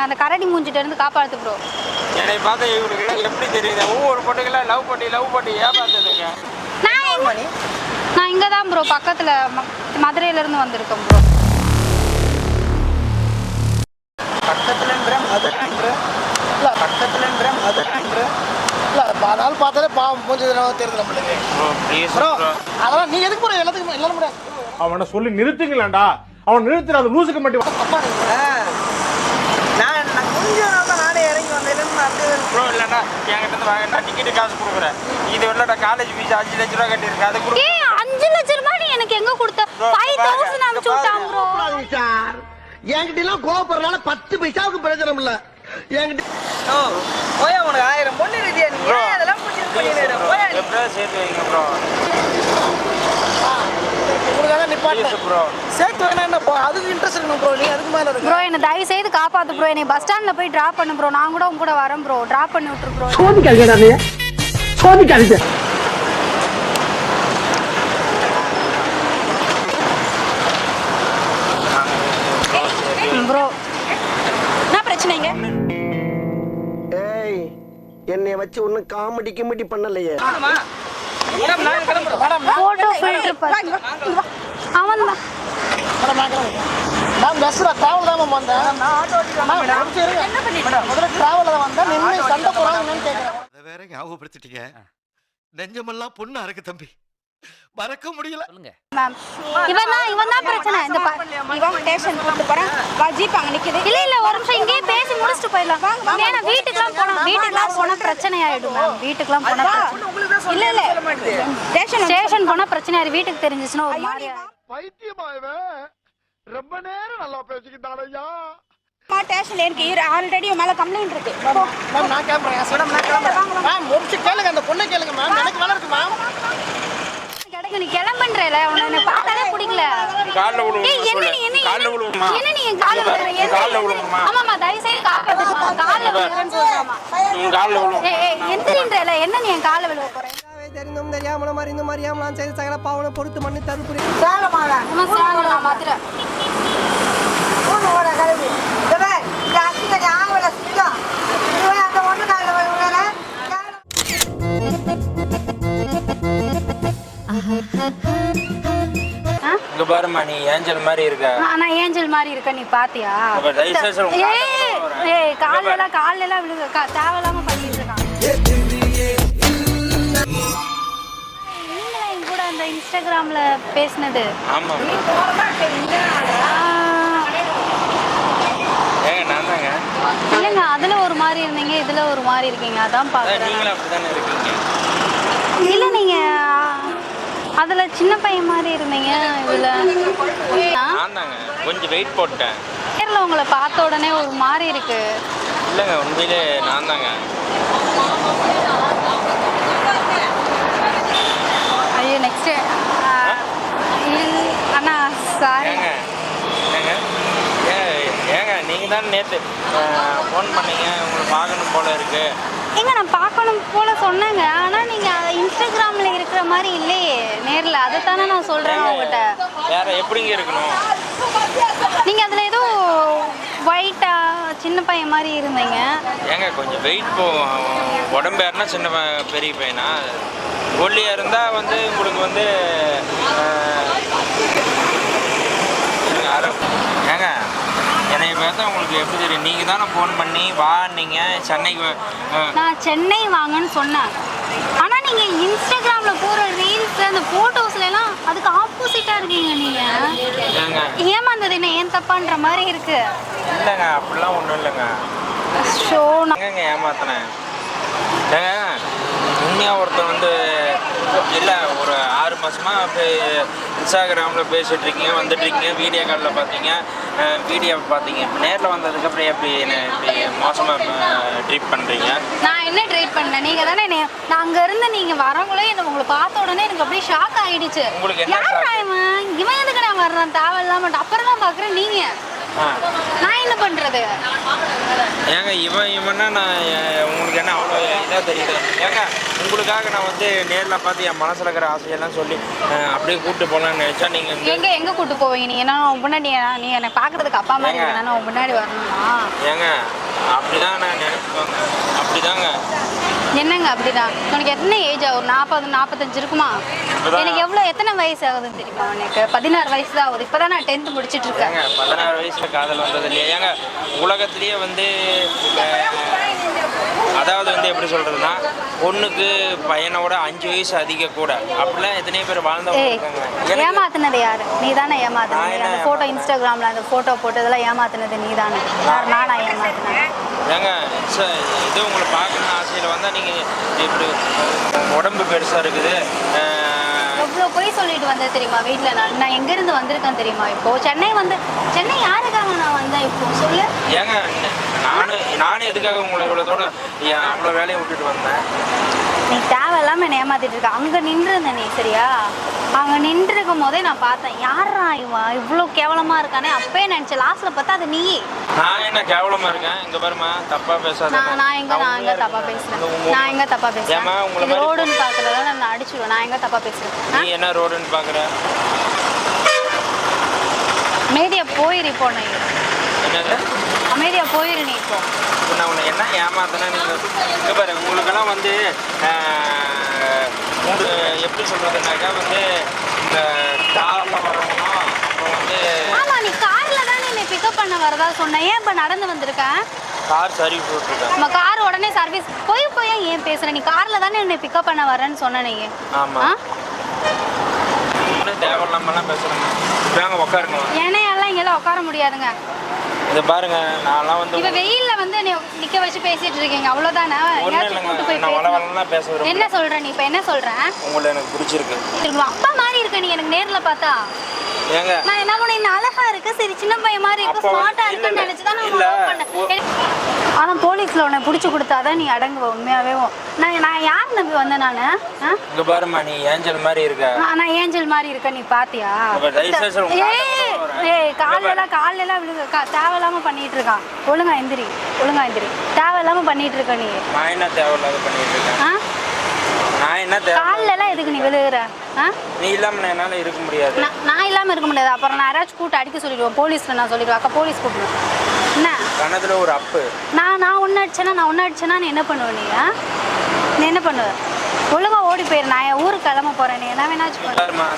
அந்த கரடி மூஞ்சிட்ட இருந்து காப்பாத்து ப்ரோ என்னை பார்த்தா இவங்களுக்கு எப்படி தெரியுது? ஒவ்வொரு பொண்ணுங்களா லவ் பண்ணி லவ் பண்ணி ஏமாத்துதுங்க. நான் எங்க- நான் இங்கே தான் ப்ரோ பக்கத்தில் மதுரையிலேருந்து வந்திருக்கேன் ப்ரோ பக்கத்துலன்ற மதுரைன்ற இல்லை பக்கத்துலன்ற மதுரைன்ற இல்லை நாள் பார்த்தாலே பாவம் மூஞ்சி தெரியுது நம்மளுக்கு. அதெல்லாம் நீ எதுக்கு ப்ரோ எல்லாத்துக்கும் எல்லாரும் அவனை சொல்லி நிறுத்துங்களேன்டா. அவன் நிறுத்துற அந்த லூசுக்கு மட்டும் அப்பா நீங்க நான் நான் கொஞ்சம் நானே இறங்கி வந்தேன் அப்படியே ப்ரோ இல்லைண்ணா என்கிட்ட வாங்க நான் டிக்கெட்டு காசு கொடுக்குறேன். இது வரல காலேஜ் ஃபீஸ் அஞ்சு லட்ச ரூபா கட்டியிருக்கேன் அது கொடு ஏ அஞ்சு லட்ச ரூபாய் நீ எனக்கு எங்க கொடுத்த? ஃபைவ் தௌசண்ட் அனுப்பிச்சு விட்டான் ப்ரோ. சார். என்கிட்ட எல்லாம் கோவப்படுறதுனால பத்து பைசாவுக்கு பிரயோஜனம் இல்ல. என்கிட்ட ஓ போயா உனக்கு ஆயிரம் பொண்ணு இருக்கியா நீ? அதெல்லாம் பிடிச்சி பண்ணிடுற போயா சேர்த்து வைங்க ப்ரோ உனக்காக நிப்பாட்டேன் ப்ளீஸ் ப்ரோ சேர்த்து வேணா என்ன போ அதுக்கு இன்ட்ரெஸ்ட் இருக்கணும் ப்ரோ நீ அதுக்கு மேல இருக்கு ப்ரோ என்ன தயவு செய்து காப்பாத்து ப்ரோ என்னை பஸ் ஸ்டாண்ட்ல போய் டிராப் பண்ணு ப்ரோ நான் கூட உங்க கூட வரேன் ப்ரோ டிராப் பண்ணி விட்டுரு ப்ரோ சோதிக்காதீங்க நீ. சோதிக்காதீங்க. ப்ரோ என்ன பிரச்சனைங்க ஏய் என்னைய வச்சு ஒன்னும் காமெடி கிமெடி பண்ணலையே. போட்டோ ஃபில்டர் அவன் தான். நான் கிளம்புறேன். மேம் பஸ்ல டிராவல் தான் மேம் வந்தேன். நான் ஆட்டோ ஓட்டிட்டு வந்தேன் என்ன பண்ணிட்டு முதல்ல டிராவல்ல தான் வந்தேன். நின்று சண்டை போறாங்க என்னன்னு கேட்குறேன் அதை வேற ஞாபகப்படுத்திட்டீங்க? நெஞ்சமெல்லாம் பொண்ணா இருக்கு தம்பி. மறக்க முடியல. மேம் இவன் தான் இவன் தான் பிரச்சனை. இந்த ப- இவன் ஸ்டேஷன் கூட்டு போறேன். வா ஜீப் அங்க நிக்குது. இல்ல இல்ல ஒரு நிமிஷம் இங்கேயே பேசி முடிச்சுட்டு போயிடலாம். ஏன்னா வீட்டுக்குலாம் போனா வீட்டுக்குலாம் போனா பிரச்சனை ஆயிடும் மேம். வீட்டுக்குலாம் போனா பிரச்சனை. இல்ல இல்ல. ஸ்டேஷன் ஸ்டேஷன் போனா பிரச்சனை ஆயிடும் வீட்டுக்கு தெரிஞ்சிச்சுன்னா ஒரு மாதிரி ஆயிடும். பைத்தியமா இவன் ரொம்ப நேரம் நல்லா பேசிக்கிட்டான் ஐயா. ஸ்டேஷன்ல இருக்கு. ஆல்ரெடி மேல கம்ப்ளைண்ட் இருக்கு. மேம் நான் கிளம்புறேன் மேடம் நான் கிளம்புறேன். மேம் ஒரு நிமிஷம் கேளுங்க. அந்த பொண்ணை கேளுங்க மேம். எனக்கு வேலை இருக்கு மேம். கிடைக்கும். நீ கிளம்புன்றல. உன்னை பார்த்தாலே பிடிக்கல. காலில் என்ன நீ என்ன காலில் என்ன- விழுவுமா என்ன நீ என் கால்ல? என்ன- காலில் விழுவுமா ஆமாம்மா, தயவு செய்து. கால்ல விழுறேன்னு சொல்றாம்மா. உன் காலில் ஏய், எந்திரின்றல, என்ன நீ என் கால்ல விழுவ போற? தெரிந்தும் தெரியாமலும் அறிந்தும் அறியாமலாம் செய்த சகல பாவனை பொறுத்து மண்ணு தருப்புரி நான்? இங்க பாருமா நீ ஏஞ்சல் மாதிரி இருக்க. ஆ, நான் ஏஞ்சல் மாதிரி இருக்க நீ பாத்தியா? ஏய், கால்ல எல்லாம் கால்ல எல்லாம் விழுக. தேவையில்லாம பண்ணிட்டு இருக்கான். அந்த இன்ஸ்டாகிராம்ல பேசினது. ஆமா. ஆ, ஏங்க நான் தாங்க. இல்லைங்க அதுல ஒரு மாதிரி இருந்தீங்க இதுல ஒரு மாதிரி இருக்கீங்க அதான் பாக்குறேன். நீங்களும் அப்படிதானே இருக்கீங்க. இல்ல நீங்க அதுல சின்ன பையன் மாதிரி இருந்தீங்க இதுல? நான் தாங்க கொஞ்சம் வெயிட் போட்டேன். நேர்ல உங்களை பார்த்த உடனே ஒரு மாதிரி இருக்கு. இல்லைங்க உண்மையிலே நான் தாங்க. ஐயோ நெக்ஸ்ட் அண்ணா சாரி ஏங்க நீங்கள் தான் நேற்று ஃபோன் பண்ணீங்க உங்களை பார்க்கணும் போல இருக்கு. ஏங்க நான் பார்க்கணும் போல சொன்னேங்க. ஆனா நீங்க இன்ஸ்டாகிராம்ல இருக்கிற மாதிரி இல்லையே நேர்ல. அதை தானே நான் சொல்றேன் உங்ககிட்ட. வேற எப்படிங்க இருக்கணும்? நீங்க அதுல ஏதோ ஒயிட்டா சின்ன பையன் மாதிரி இருந்தீங்க. ஏங்க கொஞ்சம் வெயிட் போ உடம்பு ஏறினா சின்ன பெரிய பையனா? ஒல்லியாக இருந்தால் வந்து உங்களுக்கு வந்து ஏங்க என்னை பார்த்தா உங்களுக்கு எப்படி தெரியும்? நீங்கள் தானே ஃபோன் பண்ணி வா நீங்கள் சென்னைக்கு நான் சென்னை வாங்கன்னு சொன்னேன். ஆனா நீங்க இன்ஸ்டாகிராம்ல போற ரீல்ஸ் அந்த போட்டோஸ்ல எல்லாம் அதுக்கு ஆப்போசிட்டா இருக்கீங்க நீங்க. ஏங்க. ஏமாந்தது என்ன? ஏன் தப்பான்ற மாதிரி இருக்கு. இல்லைங்க அப்படிலாம் ஒன்றும் இல்லைங்க. ஷோ எங்கங்க ஏமாத்தினேன். உண்மையாக ஒருத்தர் வந்து இல்லை ஒரு ஆறு மாதமாக இப்போ இன்ஸ்டாகிராமில் வந்துட்டு இருக்கீங்க வீடியோ காலில் பார்த்தீங்க வீடியோ பார்த்தீங்க நேரில் வந்ததுக்கப்புறம் எப்படி என்ன இப்படி மோசமாக ட்ரீட் பண்ணுறீங்க நான் என்ன ட்ரேட் பண்ணேன்? நீங்க தானே நான் அங்க இருந்து நீங்க வரவங்களே எனக்கு உங்களை பார்த்த உடனே எனக்கு அப்படியே ஷாக் ஆயிடுச்சு. உங்களுக்கு என்ன யாரா? இவன்? எதுக்கு நான் வர்றான்? தேவையில்லாம அப்புறம் தான் பாக்குறேன் நீங்க. ஆ நான் என்ன பண்றது? ஏங்க இவன் இவன்னா நான் உங்களுக்கு என்ன அவ்வளோ இதாக தெரியுது? ஏங்க உங்களுக்காக நான் வந்து நேரில் பார்த்து என் மனசில் இருக்கிற ஆசையெல்லாம் சொல்லி அப்படியே கூப்பிட்டு போகலான்னு நினச்சா நீங்கள் எங்க எங்க கூட்டு போவீங்க நீ என்ன உன் முன்னாடி நீ என்னை பாக்குறதுக்கு அப்பா மாதிரி. இருக்கணும் உன் முன்னாடி வரணுமா? ஏங்க அப்படிதான் நான் நினைச்சுக்கோங்க. அப்படிதாங்க. என்னங்க அப்படிதான்? உனக்கு எத்தனை ஏஜ் ஆகும் நாற்பது நாற்பத்தஞ்சு இருக்குமா. எனக்கு எவ்வளோ எத்தனை வயசு ஆகுதுன்னு தெரியுமா உனக்கு? பதினாறு வயசு தான் ஆகுது. இப்போதான் நான் டென்த்து முடிச்சிட்டு இருக்கேன் பதினாறு வயசுல காதல் வந்தது இல்லையா? ஏங்க உலகத்திலேயே வந்து அதாவது வந்து எப்படி சொல்றதுன்னா பொண்ணுக்கு பையனோட அஞ்சு வயசு அதிக கூட. அப்படிலாம் எத்தனையோ பேர் வாழ்ந்தவங்க எனக்கு ஏமாத்துனது யாரு? நீ தானே ஏமாத்துனது அந்த ஃபோட்டோ இன்ஸ்டாகிராமில் அந்த ஃபோட்டோ போட்டதெல்லாம் ஏமாத்துனது நீ தானே யார் நானா ஏமாத்துனேன் ஏங்க இது உங்களை பார்க்கணும்னு ஆசையில் வந்தால் நீங்கள் இப்படி உடம்பு பெருசாக இருக்குது. போய் சொல்லிட்டு வந்தேன் தெரியுமா வீட்டில் நான் நான் எங்கேருந்து வந்திருக்கேன் தெரியுமா இப்போ? சென்னை வந்து சென்னை யாருக்காக நான் வந்தேன் இப்போ? சொல்லு. ஏங்க நானும் நானும் எதுக்காக உங்களை இவ்வளோ தூரம் ஏன் அவ்வளோ வேலையை விட்டுட்டு வந்தேன்? நீ தேவையில்லாம என்னை ஏமாத்திட்டு இருக்க. அங்க நின்று இருந்த நீ சரியா? அங்க நின்று இருக்கும் போதே நான் பார்த்தேன் யாரா இவன்? இவ்வளோ கேவலமா இருக்கானே. அப்பயே நினைச்சேன் லாஸ்ட்ல பார்த்தா அது நீ நான் என்ன கேவலமாக இருக்கேன்? இங்கே பாருமா தப்பாக பேசாத. நான் நான் எங்க நான் எங்க தப்பா பேசுறேன்? நான் எங்க தப்பா பேசுறேன்? இது ரோடுன்னு பாக்குறத நான் அடிச்சிடுவேன் நான் எங்க தப்பா பேசுறேன்? நீ என்ன ரோடுன்னு பார்க்குற அமைதியா போயிரு நீ. என்னது? போயிரு நீ இப்போ நான் உன்னை என்ன ஏமாத்தினா நீங்கள் இங்கே பாரு உங்களுக்கெல்லாம் வந்து எப்படி சொல்கிறதுனாக்கா வந்து இந்த காரில் வரணும் அப்புறம் வந்து ஆமா நீ கார்ல தானே என்னை பிக்கப் பண்ண வரதா சொன்ன. ஏன் இப்ப நடந்து வந்திருக்கேன் கார் சர்வீஸ் விட்டுருக்கேன் நம்ம கார் உடனே சர்வீஸ் போய் போய் ஏன் பேசுற? நீ கார்ல தானே என்னை பிக்கப் பண்ண வரேன்னு சொன்ன நீ. ஆமாம் தேவையில்லாமலாம் பேசுகிறேங்க வாங்க உட்காருங்க ஏனையெல்லாம் இங்கெல்லாம் உட்கார முடியாதுங்க. இதை பாருங்க நான்லாம் வந்து இப்ப வெயில்ல வந்து என்னை நிக்க வச்சு பேசிட்டு இருக்கீங்க. அவ்வளவுதானே? எங்கேயாச்சும் கூட்டு போய் நான் வள. வளலாம் பேச என்ன விரும்புகிறேன் சொல்ற நீ? இப்ப என்ன சொல்ற உங்களை எனக்கு பிடிச்சிருக்கு. திரும்ப அப்பா மாதிரி இருக்க நீ எனக்கு நேர்ல பார்த்தா? ஏங்க. நான் என்ன பண்ண இன்னும் அழகா இருக்கு. சரி சின்ன பையன் மாதிரி இருக்கு ஸ்மார்ட்டா இருக்குன்னு. நினைச்சு தான் நான் பண்ணேன். ஆனா போலீஸ்ல உன்னை புடிச்சு கொடுத்தாதான் நீ அடங்குவ உண்மையாவே. நான் நான் யார் நம்பி வந்தேன் நானு? இங்கே பாருமா நீ ஏஞ்சல் மாதிரி இருக்க. நான் ஏஞ்சல் மாதிரி இருக்க நீ பாத்தியா? ஏய். ஏய் கால்ல எல்லாம் விழுங்க கா- தேவையில்லாம பண்ணிட்டு இருக்கான் ஒழுங்கா எந்திரி ஒழுங்கா எந்திரி. தேவையில்லாம பண்ணிட்டு இருக்க நீ. நான் என்ன தேவையில்லாத பண்ணிட்டு இருக்கேன் ஆ? நான் என்ன தேவை கால்ல எல்லாம் எதுக்கு நீ விழுகுற? ஆ? நீ இல்லாமல் நான் என்னால் இருக்க முடியாது. நான் நான் இல்லாம இருக்க முடியாது. அப்புறம் நான் யாராச்சும் கூட்டு அடிக்க சொல்லிடுவேன். போலீஸ்ல நான் சொல்லிடுவேன். அக்கா போலீஸ் கூப்பிடுவேன் என்ன? கணத்துல ஒரு அப்பு. நான் நான் ஒன்று அடிச்சேனா நான் ஒன்று அடிச்சேனா நீ என்ன பண்ணுவ நீ ஆ? நீ என்ன பண்ணுவ? ஒழுங்கா ஓடி போயிரு. நான் என் ஊருக்கு கிளம்ப போறேன். நீ என்ன வேணாச்சும் பண்ணு. பாரும்மா,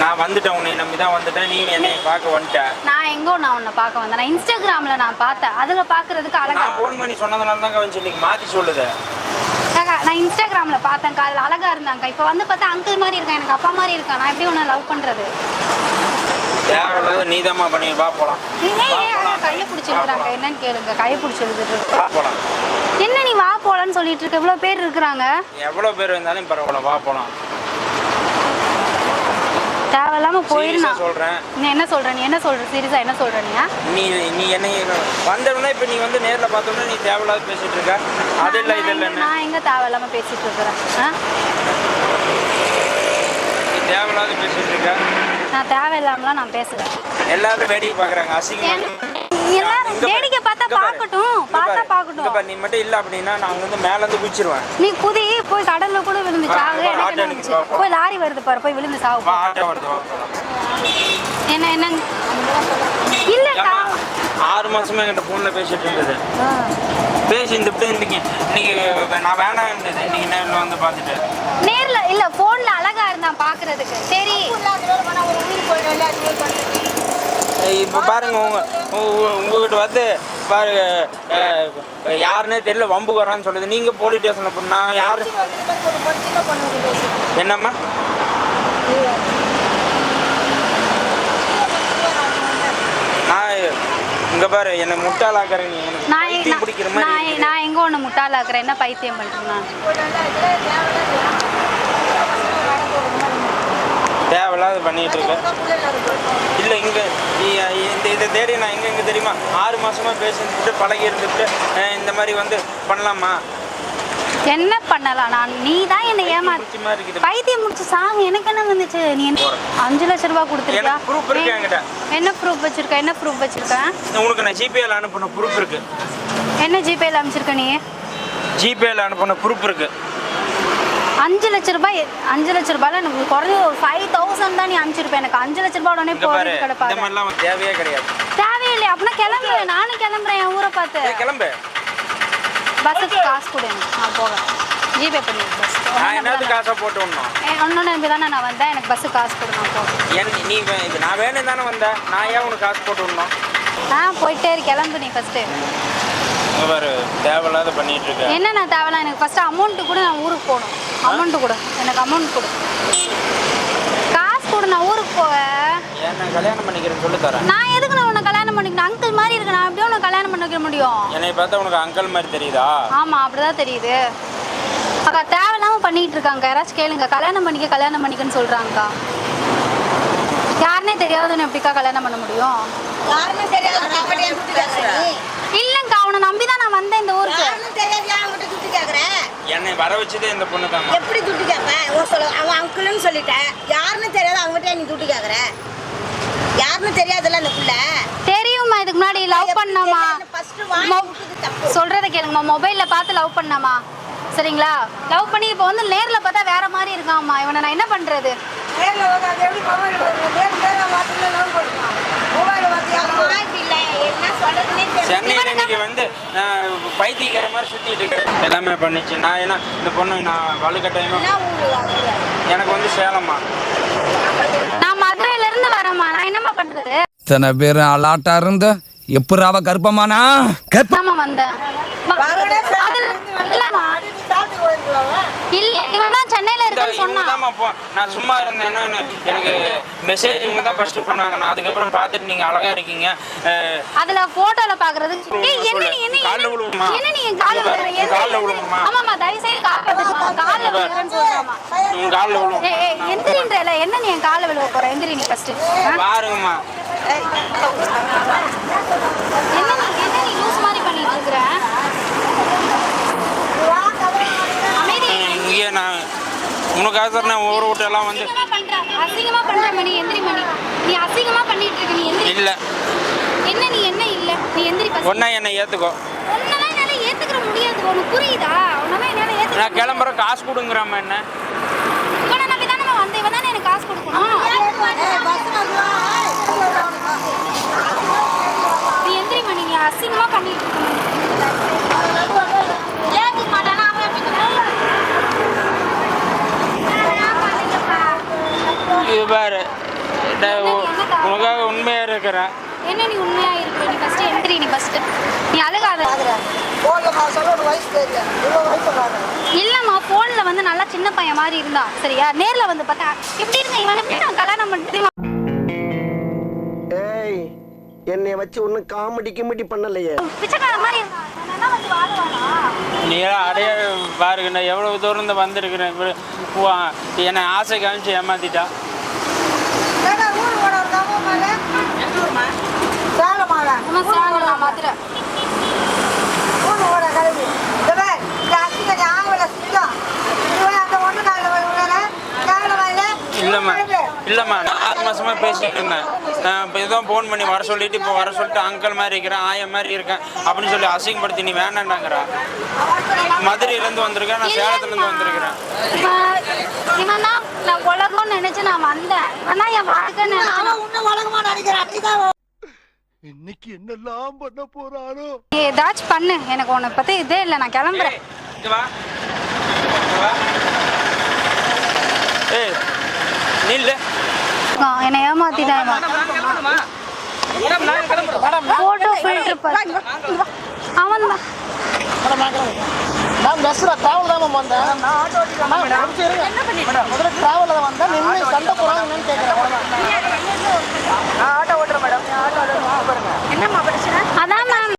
நான் வந்துட்டேன் உன்னை நம்பி தான் வந்துட்டேன். நீ என்னை பார்க்க வந்துட்ட. நான் எங்கோ நான் உன்னை பார்க்க வந்தேன்? நான் இன்ஸ்டாகிராம்ல நான் பார்த்தேன். அதுல பாக்குறதுக்கு அழகா நான் ஃபோன் பண்ணி சொன்னதுனால தான் கவனிச்சு இன்னைக்கு மாற்றி சொல்லுது. நான் இன்ஸ்டாகிராம்ல பார்த்தேன் அதுல அழகா இருந்தாங்க இப்போ வந்து பார்த்தா அங்கிள் மாதிரி இருக்கான். எனக்கு அப்பா மாதிரி இருக்கான். நான் எப்படி உன்னை லவ் பண்றது? தேவையில்லாத நீதாம்மா பண்ணி? வா அக்கா கையை பிடிச்சிருக்கிறாங்க என்னன்னு கேளுங்க. கையை பிடிச்சி என்ன நீ வா போலான்னு சொல்லிட்டு இருக்க? இவ்வளோ பேர் இருக்கிறாங்க. எவ்வளோ பேர் இருந்தாலும் பரவாயில்ல. வா போகலாம் தேவையில்லாம போயிரு சீரியஸாக நான் சொல்கிறேன் நீ என்ன சொல்ற நீ என்ன சொல்ற சீரியஸா என்ன சொல்ற நீ? நீ நீ என்னை வந்தோடனே இப்போ நீ வந்து நேரில் பார்த்தோன்னே நீ தேவையில்லாத பேசிட்டு இருக்க. அது இல்லை இது இல்லைன்னு நான் எங்க தேவையில்லாம பேசிட்டு இருக்கிறேன்? நீ தேவையில்லாத பேசிட்டு இருக்க. நான் தேவையில்லாமலாம் நான் பேசுறேன் எல்லாரும் வேடிக்கை பார்க்குறாங்க அசிங்கமாக எல்லாரும் வேடிக்கை பார்த்தா. பார்க்கட்டும் பார்த்தா பார்க்கட்டும். பாரு, நீ மட்டும் இல்லை அப்படின்னா நான் வந்து மேலேருந்து குச்சிருவேன் நீ குதி போய் கடல்ல கூட விழுந்து வா, சாகு வா, எனக்கு. போய் லாரி வருது பாரு போய் விழுந்து சாவு. ஆட்டோ வருது என்ன என்ன? இல்லக்கா. ஆறு மாசமா என்கிட்ட ஃபோனில் பேசிட்டு இருந்தது. பேசி இந்த நான் வேணாம் இருந்தது. இன்னைக்கு நேரில் வந்து பார்த்துட்டு நேர்ல இல்ல போன்ல அழகா இருந்தான் பாக்குறதுக்கு. சரி. இப்போ பாருங்க உங்க உங்க- உங்ககிட்ட வந்து பாருங்க யாருன்னே தெரியல வம்புக்கு வரான்னு சொல்லுது. நீங்க போலீஸ் ஸ்டேஷன்ல போ நான் யாரு? என்னம்மா? நான் இங்க பாரு என்னை முட்டாளாக்குறேன் நீ. நான் பைத்தியம் நான் பிடிக்கிற மாதிரி நான் இருக்குது. நான் எங்க ஒண்ணு முட்டாளாக்குறேன்? என்ன பைத்தியம் பண்றேன் நான் பண்ணிட்டு இருக்கேன் இல்ல இங்க நீ- இந்த இதை தேடி நான் எங்க எங்க தெரியுமா? ஆறு மாசமா பேசிட்டு பழகி இருந்துட்டு இந்த மாதிரி வந்து பண்ணலாமா? என்ன பண்ணலாம்? நான் நீ தான் என்னை ஏமாத்தி பைத்தியம் முடிச்சு சாங் எனக்கு என்ன வந்துச்சு? நீ என்ன அஞ்சு லட்ச ரூபாய் கொடுத்துருக்கா proof இருக்கு என்கிட்ட. என்ன ப்ரூஃப் வச்சிருக்க? என்ன ப்ரூஃப் வச்சிருக்க? உனக்கு நான் ஜிபேல அனுப்பின ப்ரூஃப் இருக்கு. என்ன ஜிபேல அனுப்பிச்சிருக்க நீ? ஜிபேல அனுப்பின ப்ரூஃப் இருக்கு. அஞ்சு லட்ச ரூபாய் அஞ்சு லட்ச ரூபாய்ல எனக்கு குறைஞ்ச ஒரு ஃபைவ் தௌசண்ட் தான் நீ அனுப்பிச்சிருப்ப. எனக்கு அஞ்சு லட்ச ரூபாய் உடனே போறது இந்த கிடப்பாரு மாதிரிலாம் தேவையே கிடையாது. தேவையில்லை அப்படின்னா கிளம்பு. நானும் கிளம்புறேன் என் ஊரை பார்த்து. கிளம்பு. பஸ்ஸுக்கு காசு கொடு எனக்கு. நான் போகிறேன் ஜிபே பண்ணி பஸ். நான் என்னது காசை போட்டு விடணும்? ஒன்று நம்பி தானே நான் வந்தேன். எனக்கு பஸ்ஸு காசு கொடு நான் போகிறேன் என் நீ இது நான் வேணும் தானே வந்தேன். நான் ஏன் உனக்கு காசு போட்டு விடணும்? ஆ போயிட்டே இரு கிளம்பு நீ ஃபஸ்ட்டு இங்க பாரு தேவையில்லாத பண்ணிட்டு இருக்க என்ன நான் தேவையில்ல? எனக்கு ஃபஸ்ட்டு அமௌண்ட்டு கூட நான் ஊருக்கு போகணும். அமௌண்ட்டு கொடு. எனக்கு அமௌண்ட் கொடு. காசு கொடு நான் ஊருக்கு போவேன் ஏன் நான் கல்யாணம் பண்ணிக்கிறேன்னு சொல்லி தரேன். நான் எதுக்கு நான் உன்னை கல்யாணம் பண்ணிக்கணும் அங்கிள் மாதிரி இருக்கு நான் எப்படியும் உன்னை கல்யாணம் பண்ணிக்க முடியும். என்னை பார்த்தா உனக்கு அங்கிள் மாதிரி தெரியுதா? ஆமாம் அப்படிதான் தெரியுது. அக்கா தேவையில்லாம பண்ணிட்டு இருக்காங்க. யாராச்சும் கேளுங்க. கல்யாணம் பண்ணிக்க கல்யாணம் பண்ணிக்கன்னு சொல்றாங்கக்கா. யாருனே தெரியாதுன்னு எப்படிக்கா கல்யாணம் பண்ண முடியும்? யாருமே தெரியாது அவங்ககிட்ட அவனை நம்பி தான் நான் வந்தேன் இந்த ஊருக்கு. யாருமே தெரியாது ஏன் அவங்ககிட்ட துட்டு கேக்குற? என்னை வர வச்சதே இந்த பொண்ணு தான் எப்படி துட்டு கேட்பேன் ஒரு சொல்ல அவன் அங்கிள்னு சொல்லிட்டேன் யாருன்னு தெரியாது அவங்ககிட்ட நீ துட்டு கேக்குற? யாருன்னு தெரியாதுல்ல அந்த புள்ள? தெரியுமா இதுக்கு முன்னாடி லவ் பண்ணாமா? சொல்றத கேளுங்கம்மா மொபைல்ல பார்த்து லவ் பண்ணாமா? சரிங்களா? லவ் பண்ணி இப்போ வந்து நேர்ல பார்த்தா வேற மாதிரி இருக்காம்மா. இவனை நான் என்ன பண்றது? சென்னையில் இன்னைக்கு வந்து நான் பைத்தியக்கார மாதிரி சுற்றிட்டு இருக்கேன். எல்லாமே பண்ணிச்சு. நான் என்ன இந்த பொண்ணு நான் வலுக்கட்டாயமா என்ன ஊரு அவரு? எனக்கு வந்து சேலம்மா. நான் மதுரையில இருந்து வரேம்மா. நான் என்னம்மா பண்றது? இத்தனை பேர் அலாட்டா இருந்து எப்படி அவ கர்ப்பமானா? ஆமா வந்தேன். வ- அதுல- இல்லம்மா. இல்ல இவன் சென்னையில இருக்குன்னு சொன்னான். நான் சும்மா இருந்தேன்னா எனக்கு மெசேஜ் இவங்க தான் ஃபர்ஸ்ட் பண்ணாங்க. நான் அதுக்கப்புறம் பார்த்துட்டு நீங்கள் அழகா இருக்கீங்க. அதுல போட்டோல பாக்குறது என்ன நீ என்ன கால்ல விழுவுமா? என்ன நீ கால்ல விழுற கால்ல விழுவுமா? ஆமாமா தயவு செய்து கால்ல விழுமா? கால்ல விழுறேன்னு சொல்றாமா உங்க காலில் ஏய் எந்திரின்றல. என்ன நீ என் கால்ல விழுவ போற? எந்திரி நீ ஃபர்ஸ்ட் பாருங்கம்மா என்ன நீ என்ன நீ லூஸ் மாதிரி பண்ணிட்டு இருக்கற அமைதி இங்கே நான் உனக்காக சார் நான் ஊரை விட்டு எல்லாம் வந்து அசிங்கமா பண்ற மணி எந்திரி மணி. நீ அசிங்கமா பண்ணிட்டு இருக்க நீ எந்திரி. இல்லை. என்ன நீ என்ன இல்ல? நீ எந்திரி ஒன்றா என்னை ஏற்றுக்கோ உன்னெல்லாம் என்னால ஏத்துக்கிற முடியாது. உனக்கு புரியுதா? உன்னெல்லாம் என்னால ஏத்துக்க நான் கிளம்புறேன் காசு கொடுங்குறாம்மா என்ன. இவனை நம்பி தானே நான் வந்தேன். இவன் தானே எனக்கு காசு கொடுக்கணும். நீ எந்திரி மணி நீ அசிங்கமா பண்ணிட்டு இருக்க ஏத்துக்க மாட்டானா அவன் எப்படி இது பாரு. உனக்காக உண்மையாக இருக்கிறேன் என்ன நீ உண்மையா இருக்க? நீ ஃபர்ஸ்ட் எந்திரி நீ ஃபர்ஸ்ட் நீ அழுகாத இல்லம்மா போன்ல வந்து நல்லா சின்ன பையன் மாதிரி இருந்தா சரியா? நேர்ல வந்து பார்த்தா எப்படி இருந்த இவனை எப்படி நான் கல்யாணம் பண்ணிட்டு ஏய் என்னை வச்சு ஒன்னும் காமெடி கிமெடி பண்ணலையே. பிச்சைக்கார மாதிரி இவனெல்லாம் வந்து வாழுவானா? நீ அடைய பாருங்க நான் எவ்வளோ தூரம் இருந்து வந்திருக்கிறேன். என்னை ஆசை காமிச்சு ஏமாத்திட்டா. சேலம் நான் மதுரை இல்லைம்மா இல்லைம்மா நான் ஆறு மாசமா பேசிட்டு இருந்தேன். நான் இப்போ ஏதோ ஃபோன் பண்ணி வர சொல்லிட்டு இப்போ வர சொல்லிட்டு அங்கிள் மாதிரி இருக்கிறேன் ஆய மாதிரி இருக்கேன். அப்படின்னு சொல்லி அசிங்கப்படுத்தி நீ வேண்டாண்டாங்கிறா மதுரையிலேருந்து வந்திருக்கேன் நான் சேலத்துலேருந்து வந்திருக்கிறேன். இவன் இவன் தான் நான் உலகம்னு நினைச்சு நான் வந்தேன். தான் என் வாழ்க்கைன்னு நினைச்சு இன்னைக்கு என்னெல்லாம் பண்ண போறானோ? நீ ஏதாச்சும் பண்ணு. எனக்கு உன்னை பத்தி இதே இல்லை. நான் கிளம்புறேன். இங்க வா. இங்க வா. ஏய் நில்லு. ஆ, என்னை ஏமாத்திட்டான் போட்டோ ஃபில்டர் அவன் தான். நான் பஸ்ல டிராவல் தான் மேம் வந்தேன். மேம், கொஞ்சம் இருங்க. முதல்ல டிராவல்ல வந்தேன். நின்று சண்டை கேட்குறேன் ஆட்டோ ஓட்டுறேன் மேடம். ஆட்டோ பாருங்க. என்னம்மா பிரச்சனை அதான் மேம்.